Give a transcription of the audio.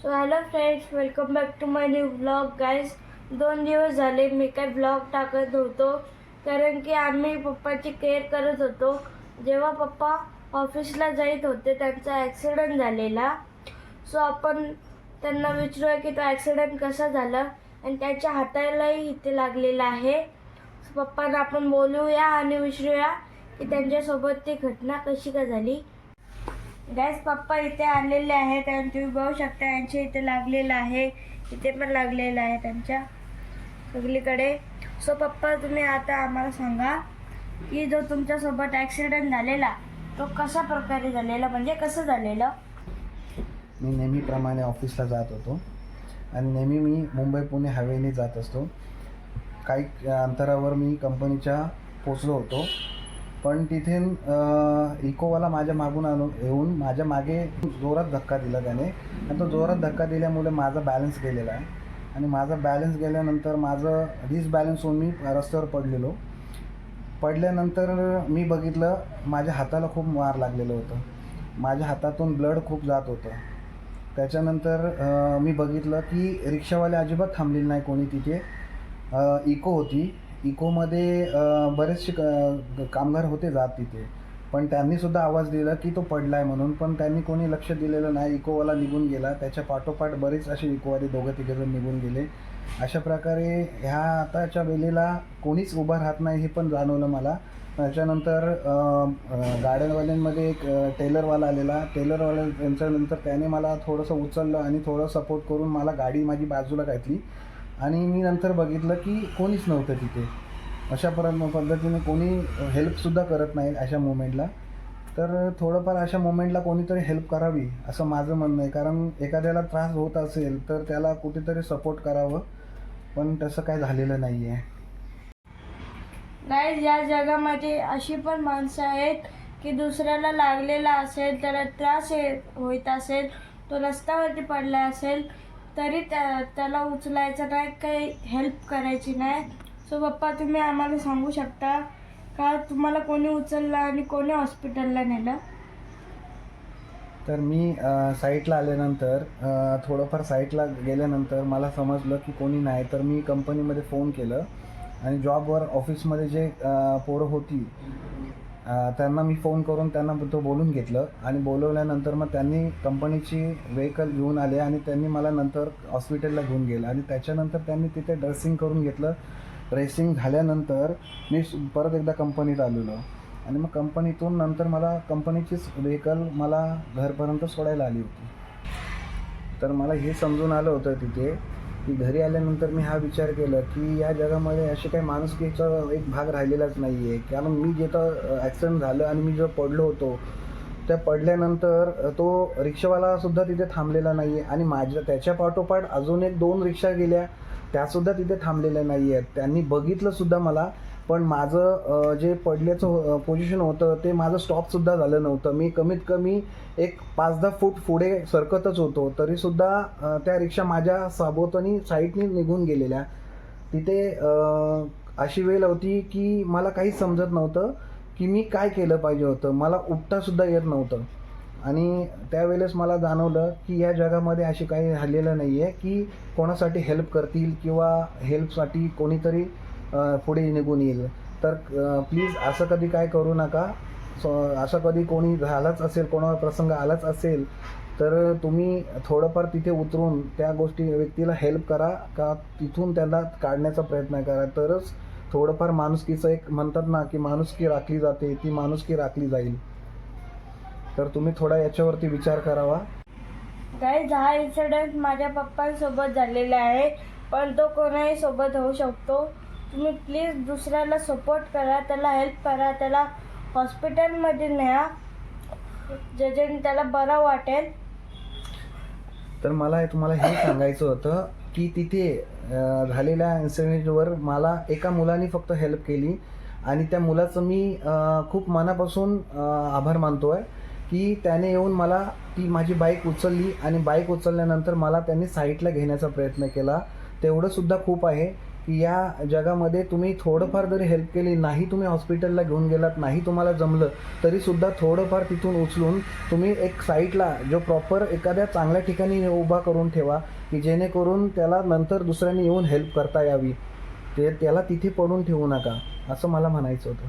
So hello friends welcome back to my new blog guys दोन दिवस झाले मी काय ब्लॉग टाकत होतो कारण की आम्ही पप्पाची केअर करत होतो. जेव्हा पप्पा ऑफिसला जात होते त्यांचा ॲक्सिडंट झालेला. सो आपण त्यांना विचारूया की तो ॲक्सिडंट कसा झाला आणि त्याच्या हातालाही इथे लागलेला आहे. पप्पांना आपण बोलूया आणि विचारूया की त्यांच्यासोबत ती घटना कशी का झाली. गॅस पप्पा इथे आलेले आहेत आणि तुम्ही बघू शकता यांच्या इथे लागलेलं आहे. इथे पण लागलेलं आहे त्यांच्या सगळीकडे. सो पप्पा तुम्ही आता आम्हाला सांगा की जो तुमच्यासोबत ॲक्सिडेंट झालेला तो कशा प्रकारे झालेला म्हणजे कसं झालेलं? मी नेहमीप्रमाणे ऑफिसला जात होतो. आणि नेहमी मी मुंबई पुणे हायवेने जात असतो. काही अंतरावर मी कंपनीच्या पोचलो होतो. पण तिथे इकोवाला माझ्या मागून आणून येऊन माझ्या मागे जोरात धक्का दिला त्याने. आणि तो जोरात धक्का दिल्यामुळे माझा बॅलन्स गेलेला आहे. आणि माझा बॅलन्स गेल्यानंतर माझं डिसबॅलन्स होऊन मी रस्त्यावर पडलेलो. पडल्यानंतर मी बघितलं माझ्या हाताला खूप मार लागलेलं होतं. माझ्या हातातून ब्लड खूप जात होतं. त्याच्यानंतर मी बघितलं की रिक्षावाले अजिबात थांबलेले नाही कोणी तिथे. इको होती. इकोमध्ये बरेचसे कामगार होते जात तिथे. पण त्यांनीसुद्धा आवाज दिला की तो पडला आहे म्हणून. पण त्यांनी कोणी लक्ष दिलेलं नाही. इकोवाला निघून गेला. त्याच्या पाठोपाठ बरेच असे इकोवाले दोघं तिघेजण निघून गेले. अशा प्रकारे ह्या आताच्या वेळेला कोणीच उभं राहत नाही हे पण जाणवलं मला. त्याच्यानंतर गार्डनवाल्यांमध्ये गाड्यावाल्यांमध्ये एक टेलरवाला आलेला. टेलरवाला त्यांच्यानंतर त्याने मला थोडंसं उचललं आणि थोडं सपोर्ट करून मला गाडी माझी बाजूला घातली. आणि मी नंतर बघितलं की कोणीच नव्हतं तिथे. अशा पर पद्धतीने कोणी हेल्पसुद्धा करत नाही अशा मुमेंटला तर थोडंफार अशा मुमेंटला कोणीतरी हेल्प करावी असं माझं म्हणणं आहे. कारण एखाद्याला त्रास होत असेल तर त्याला कुठेतरी सपोर्ट करावं. पण तसं काय झालेलं नाही आहे गाईज या जगामध्ये अशी पण माणसं आहेत की दुसऱ्याला लागलेला असेल त्याला त्रास ये- होत असेल तो रस्त्यावरती पडला असेल तरी त्या त्याला उचलायचं नाही काही हेल्प करायची नाही. सो पप्पा तुम्ही आम्हाला सांगू शकता का? तुम्हाला कोणी उचललं आणि कोणी हॉस्पिटलला नेलं? तर मी साईटला आल्यानंतर थोडंफार साईटला गेल्यानंतर मला समजलं की कोणी नाही. तर मी कंपनीमध्ये फोन केलं आणि जॉबवर ऑफिसमध्ये जे पोरं होती त्यांना मी फोन करून त्यांना तो बोलून घेतलं आणि बोलवल्यानंतर मग त्यांनी कंपनीची व्हेकल घेऊन आले आणि त्यांनी मला नंतर हॉस्पिटलला घेऊन गेलं. आणि त्याच्यानंतर त्यांनी तिथे ड्रेसिंग करून घेतलं. ड्रेसिंग झाल्यानंतर मी परत एकदा कंपनीत आलेलो. आणि मग कंपनीतून नंतर मला कंपनीचीच व्हेकल मला घरपर्यंत सोडायला आली होती. तर मला हे समजून आलं होतं तिथे की घरी आल्यानंतर मी हा विचार केला की या जगामध्ये असे काही माणुसकीचा एक भाग राहिलेलाच नाही आहे कारण मी जिथं ॲक्सिडेंट झालं आणि मी जेव्हा पडलो होतो त्या पडल्यानंतर तो रिक्षावालासुद्धा तिथे थांबलेला नाही आहे आणि माझ्या त्याच्या पाठोपाठ अजून एक दोन रिक्षा गेल्या त्यासुद्धा तिथे थांबलेल्या नाही आहेत त्यांनी बघितलंसुद्धा मला पण माझं जे पडल्याचं पोझिशन होतं ते माझं स्टॉपसुद्धा झालं नव्हतं. मी कमीत कमी एक पाच दहा फूट पुढे सरकतच होतो. तरीसुद्धा त्या रिक्षा माझ्या साबोतनी साईडनी निघून गेलेल्या. तिथे अशी वेळ होती की मला काहीच समजत नव्हतं की मी काय केलं पाहिजे होतं. मला उठतासुद्धा येत नव्हतं. आणि त्यावेळेस मला जाणवलं की या जगामध्ये असे काही झालेलं नाही आहे की कोणासाठी हेल्प करतील किंवा हेल्पसाठी कोणीतरी पुढे निघून येईल. तर प्लीज असं कधी काय करू नका. सो असं कधी कोणी झालंच असेल कोणावर प्रसंग आलाच असेल तर तुम्ही थोडंफार तिथे उतरून त्या गोष्टी व्यक्तीला हेल्प करा का तिथून त्यांना काढण्याचा प्रयत्न करा. तरच थोडंफार माणुसकीचं एक म्हणतात ना की माणुसकी राखली जाते ती माणुसकी राखली जाईल. तर तुम्ही थोडा याच्यावरती विचार करावा. गाईज हा इन्सिडेंट माझ्या पप्पांसोबत झालेला आहे पण तो कोणाही सोबत होऊ शकतो. तुम्ही प्लीज दुसऱ्याला सपोर्ट करा त्याला हेल्प करा त्याला हॉस्पिटलमध्ये न्या. ज्याच्याने त्याला बरं वाटेल. तर मला तुम्हाला हे सांगायचं होतं की तिथे अं, झालेल्या इन्सिडेंटवर मला एका मुलाने फक्त हेल्प केली. आणि त्या मुलाचं मी अं, खूप मनापासून अं, आभार मानतो आहे की त्याने येऊन मला ती माझी बाईक उचलली. आणि बाईक उचलल्यानंतर मला त्यांनी साईटला घेण्याचा प्रयत्न केला. तेवढंसुद्धा खूप आहे. या जगामध्ये तुम्ही थोडंफार जरी हेल्प केली नाही तुम्ही हॉस्पिटलला घेऊन गेलात नाही तुम्हाला जमलं तरीसुद्धा थोडंफार तिथून उचलून तुम्ही एक साईटला जो प्रॉपर एखाद्या चांगल्या ठिकाणी उभा करून ठेवा की जेणेकरून त्याला नंतर दुसऱ्यांनी येऊन हेल्प करता यावी. ते त्याला तिथे पडून ठेवू नका असं मला म्हणायचं होतं.